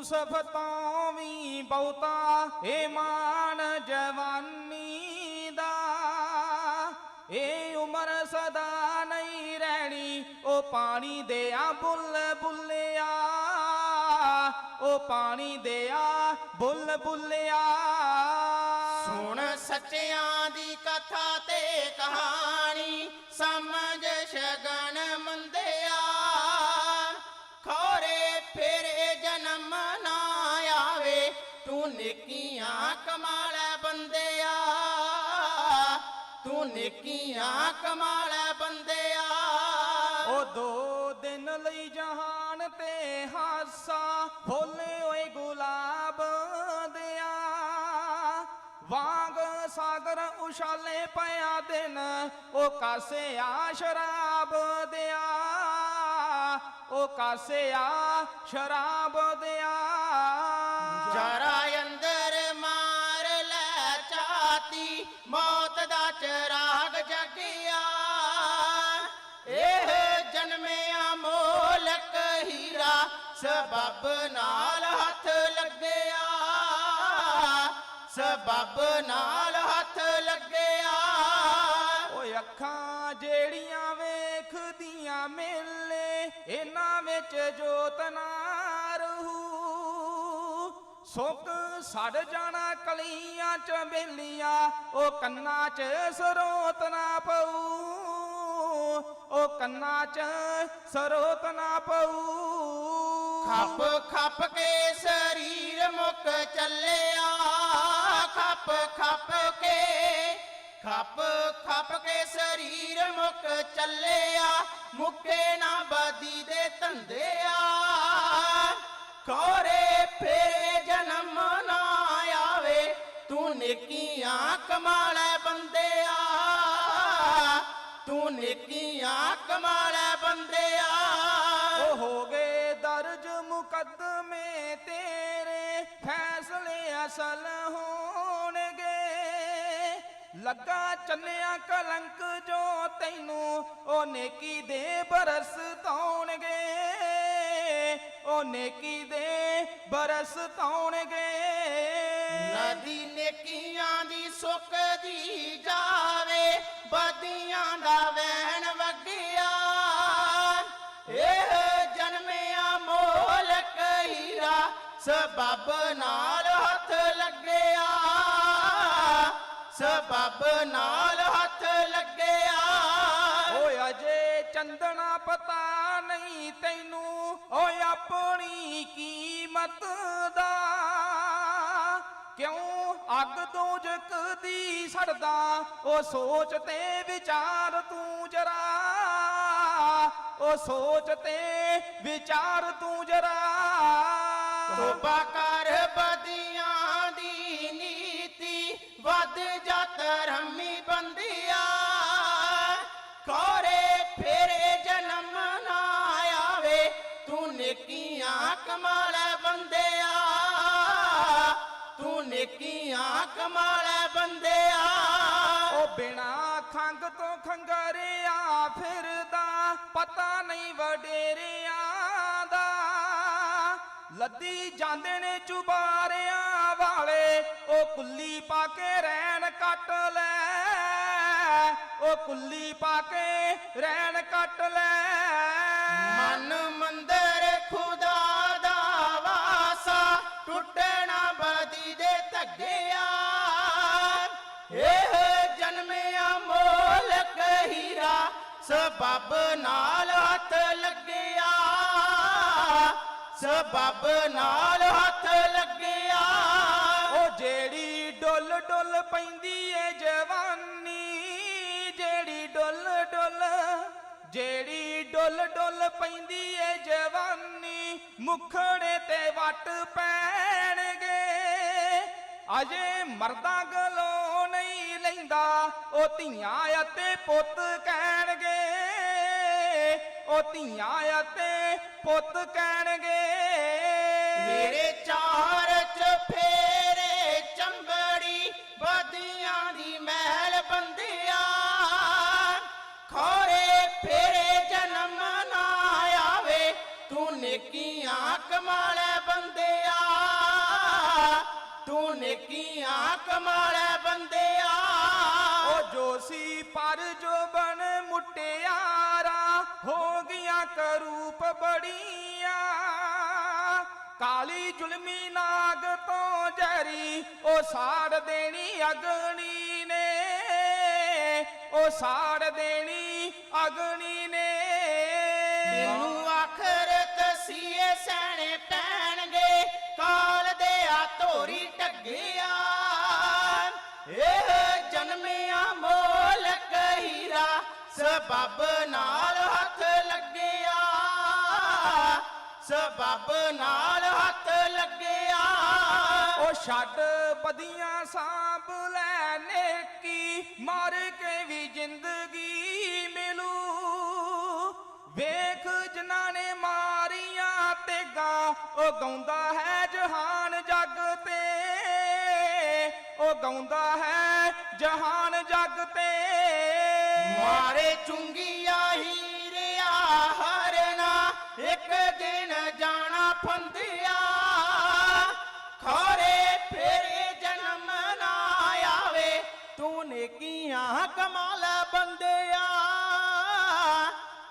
ਯੂਸਫ ਤੋਂ ਵੀ ਬਹੁਤਾ ਏ ਮਾਨ ਜਵਾਨੀ ਦਾ। ਇਹ ਉਮਰ ਸਦਾ ਨਹੀਂ ਰਹਿਣੀ, ਉਹ ਪਾਣੀ ਦੇ ਆ ਬੁੱਲ ਬੁੱਲਿਆ। ਉਹ ਪਾਣੀ ਦੇ ਆ ਬੁੱਲ ਬੁੱਲਿਆ। ਸੁਣ ਸੱਚਿਆਂ ਦੀ ਕਥਾ ਤੇ ਕਹਾਣੀ ਸਮ ਤੂੰ ਨੇਕੀਆਂ ਕਮਾਲ ਬੰਦਿਆ, ਤੂੰ ਨੇਕੀਆਂ ਕਮਾਲ ਬੰਦਿਆ। ਉਹ ਦੋ ਦਿਨ ਲਈ ਜਹਾਨ ਤੇ ਹਾਸਾ, ਫੁੱਲ ਓਏ ਗੁਲਾਬ ਦਿਆ। ਵਾਂਗ ਸਾਗਰ ਉਛਾਲੇ ਪਿਆ ਦਿਨ ਉਹ ਕਾਸਿਆ ਸ਼ਰਾਬ ਦਿਆ। ਉਹ ਕਾਸਿਆ ਸ਼ਰਾਬ ਦਿਆ। ਜਰਾ ਅੰਦਰ ਮਾਰ ਲੈ ਚਾਤੀ, ਮੌਤ ਦਾ ਚਰਾਗ ਜਗਿਆ। ਇਹ ਜਨਮਿਆ ਮੋਲਕ ਹੀਰਾ, ਸਬਬ ਨਾਲ ਹੱਥ ਲੱਗਿਆ। ਸਬਬ ਨਾਲ ਹੱਥ ਲੱਗਿਆ। ਓਏ ਅੱਖਾਂ ਜਿਹੜੀਆਂ ਵੇਖਦੀਆਂ ਮੇਲੇ, ਇਹਨਾਂ ਵਿੱਚ ਜੋਤ ਸੁੱਕ ਸੜ ਜਾਣਾ ਕਲੀਆਂ ਚ ਬੇਲੀਆਂ, ਉਹ ਕੰਨਾਂ ਚ ਸਰੋਤ ਨਾ ਪਊ। ਉਹ ਕੰਨਾਂ ਚ ਸਰੋਤ ਨਾ ਪਊ। ਖੱਪ ਖੱਪ ਕੇ ਸਰੀਰ ਮੁੱਕ ਚੱਲਿਆ, ਖੱਪ ਖੱਪ ਕੇ, ਖੱਪ ਖੱਪ ਕੇ ਸਰੀਰ ਮੁੱਕ ਚੱਲਿਆ, ਮੁੱਕੇ ਨਾ ਬਦੀ ਦੇ ਧੰਦਿਆ ਖੋਰੇ ਫੇਰੇ ਜਨਮ ਨਾ ਆਵੇ, ਤੂੰ ਨੇਕੀਆਂ ਕਮਾਲੇ ਬੰਦਿਆ। ਤੂੰ ਨੇਕੀਆਂ ਕਮਾਲੇ ਬੰਦਿਆ। ਉਹ ਹੋ ਗਏ ਦਰਜ ਮੁਕੱਦਮੇ ਤੇਰੇ, ਫੈਸਲੇ ਅਸਲ ਹੋਣਗੇ। ਲੱਗਾ ਚੰਨਿਆ ਕਲੰਕ ਜੋ ਤੈਨੂੰ, ਉਹ ਨੇਕੀ ਦੇ ਬਰਸ ਤਾਉਣਗੇ ਉਹ ਨੇਕੀ ਦੇ ਬਰਸ ਤਾਉਣਗੇ ਨਦੀ ਨੇਕੀਆਂ ਦੀ ਸੁੱਕਦੀ ਜਾਵੇ ਬਦੀਆਂ ਦਾ ਵਹਿਣ ਵਗਿਆ। ਇਹ ਜਨਮਿਆ ਮੋਲਕ ਹੀਰਾ ਸਬਬ ਨਾਲ ਹੱਥ ਲੱਗਿਆ। ਸਬਬ ਨਾਲ ਹੱਥ ਲੱਗਿਆ। ਓਏ ਅਜੇ ਚੰਦਣਾ ਪਤਾ ਨਹੀਂ ਤੈਨੂੰ ਓਏ ਆਪਣੀ ਕੀਮਤ ਦਾ ਕਿਉਂ ਅੱਗ ਦੋਜਕ ਦੀ ਸੜਦਾ? ਉਹ ਸੋਚ ਤੇ ਵਿਚਾਰ ਤੂੰ ਜਰਾ। ਉਹ ਸੋਚ ਤੇ ਵਿਚਾਰ ਤੂੰ ਜਰਾ। ਤੋਬਾ ਕਰ ਬਦੀਆਂ ਦੀ ਨੀਤੀ, ਵੱਧ ਜਤ ਰਮੀ ਬੰਦਿਆ। ਨੇਕੀਆਂ ਕਮਾਲੇ ਬੰਦਿਆ। ਤੂੰ ਨੇਕੀਆਂ ਕਮਾਲੇ ਬੰਦਿਆ। ਉਹ ਬਿਨਾ ਖੰਗ ਤੋਂ ਖੰਗਰਿਆ ਫਿਰਦਾ, ਪਤਾ ਨਹੀਂ ਵਡੇਰਿਆਂ ਦਾ। ਲੱਦੀ ਜਾਂਦੇ ਨੇ ਚੁਬਾਰਿਆਂ ਵਾਲੇ, ਉਹ ਕੁੱਲੀ ਪਾ ਕੇ ਰੈਣ ਕੱਟ ਲੈ। ਉਹ ਕੁੱਲੀ ਪਾ ਕੇ ਰੈਣ ਕੱਟ ਲੈ। ਸਬਬ ਨਾਲ ਹੱਥ ਲੱਗਿਆ। ਸਬਬ ਨਾਲ ਹੱਥ ਲੱਗਿਆ। ਉਹ ਜਿਹੜੀ ਡੁੱਲ ਡੁੱਲ ਪੈਂਦੀ ਏ ਜਵਾਨੀ, ਜਿਹੜੀ ਡੁੱਲ ਡੁੱਲ, ਜਿਹੜੀ ਡੁੱਲ ਡੁੱਲ ਪੈਂਦੀ ਏ ਜਵਾਨੀ, ਮੁਖੜੇ ਤੇ ਵੱਟ ਪੈਣਗੇ। ਅਜੇ ਮਰਦਾਂ ਗਲੋ ਉਹ ਧੀਆਂ ਅਤੇ ਪੁੱਤ ਕਹਿਣਗੇ, ਉਹ ਧੀਆਂ ਅਤੇ ਪੁੱਤ ਕਹਿਣਗੇ। ਮੇਰੇ ਚਾਰ ਚ ਫੇਰੇ ਚੰਬੜੀ ਬਦੀਆਂ ਦੀ ਮਹਿਲ ਬੰਦਿਆ। ਖੋਰੇ ਫੇਰੇ ਜਨਮ ਨਾ ਆਵੇ, ਤੂੰ ਨੇਕੀਆਂ ਕਮਾਲੇ ਬੰਦਿਆ। ਤੂੰ ਨੇਕੀਆਂ ਕਮਾਲੇ ਬੰਦਿਆ। ਉਹ ਪਰ ਜੋ ਬਣ ਮੁਟਿਆਰਾ, ਹੋ ਗਿਆ ਕਰੂਪ ਬੜੀਆਂ। ਕਾਲੀ ਜ਼ੁਲਮੀ ਨਾਗ ਤੋਂ ਜਰੀ ਉਹ ਸਾੜ ਦੇਣੀ ਅਗਣੀ ਨੇ। ਉਹ ਸਾੜ ਦੇਣੀ ਅਗਣੀ ਨੇ। ਮੈਨੂੰ ਆਖਰਤ ਸੀਏ ਸੈਣੇ ਪੈਣਗੇ, ਕਾਲ ਦੇ ਆ ਧੋਰੀ ਟੱਗਿਆ ਸਬਬ ਨਾਲ ਹੱਥ ਲੱਗਿਆ, ਸਬਬ ਨਾਲ ਹੱਥ ਲੱਗਿਆ। ਉਹ ਛੱਡ ਬਦੀਆਂ ਸਾਂਭ ਲੈ ਨੇਕੀ, ਮਾਰ ਕੇ ਵੀ ਜ਼ਿੰਦਗੀ ਮਿਲੂ। ਵੇਖ ਜਿਨ੍ਹਾਂ ਨੇ ਮਾਰੀਆਂ ਤੇਗਾ, ਉਹ ਗਾਉਂਦਾ ਹੈ ਜਹਾਨ ਜੱਗ ਤੇ। ਉਹ ਗਾਉਂਦਾ ਹੈ ਜਹਾਨ ਜੱਗ ਤੇ। ਮਾਰੇ ਚੁੰਗੀਆ ਹੀਰਿਆ ਹਰਨਾ ਇੱਕ ਦਿਨ ਜਾਣਾ ਫੰਦਿਆ। ਖੋਰੇ ਫੇਰੇ ਜਨਮ ਨਾ ਆਵੇ ਤੂੰ ਨੇਕੀਆਂ ਕਮਾਲ ਬੰਦਿਆ।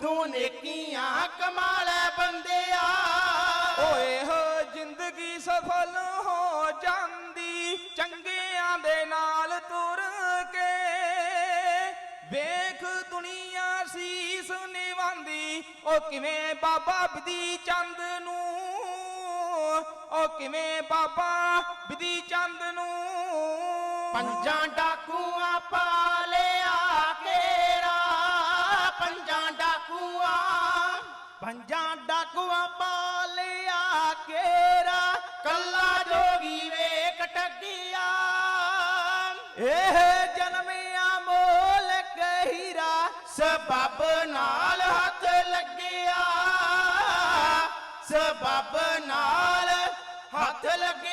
ਤੂੰ ਨੇਕੀਆਂ ਕਮਾਲ ਬੰਦਿਆ। ਓਏ ਹੋ ਜ਼ਿੰਦਗੀ ਸਫਲ ਹੋ ਜਾਂਦੀ ਚੰਗਿਆਂ ਦੇ ਨਾਲ ਤੁਰ ਕੇ ਵੇਖ ਦੁਨੀਆ ਸੀਸ ਨਿਵਾਂਦੀ ਉਹ ਕਿਵੇਂ ਬਾਬਾ ਬਿਧੀ ਚੰਦ ਨੂੰ ਉਹ ਕਿਵੇਂ ਬਾਬਾ ਬਿਧੀ ਚੰਦ ਨੂੰ ਪੰਜਾਂ ਡਾਕੂਆਂ ਪਾਲਿਆ ਕੇਰਾ। ਪੰਜਾਂ ਡਾਕੂਆਂ ਪੰਜਾਂ ਡਾਕੂਆਂ ਪਾਲਿਆ ਕੇਰਾ। ਕੱਲਾ ਜੋਗੀ ਵੇਖ ਟੱਗਿਆ। ਸਬਬ ਨਾਲ ਹੱਥ ਲੱਗਿਆ ਸਬਬ ਨਾਲ ਹੱਥ ਲੱਗਿਆ।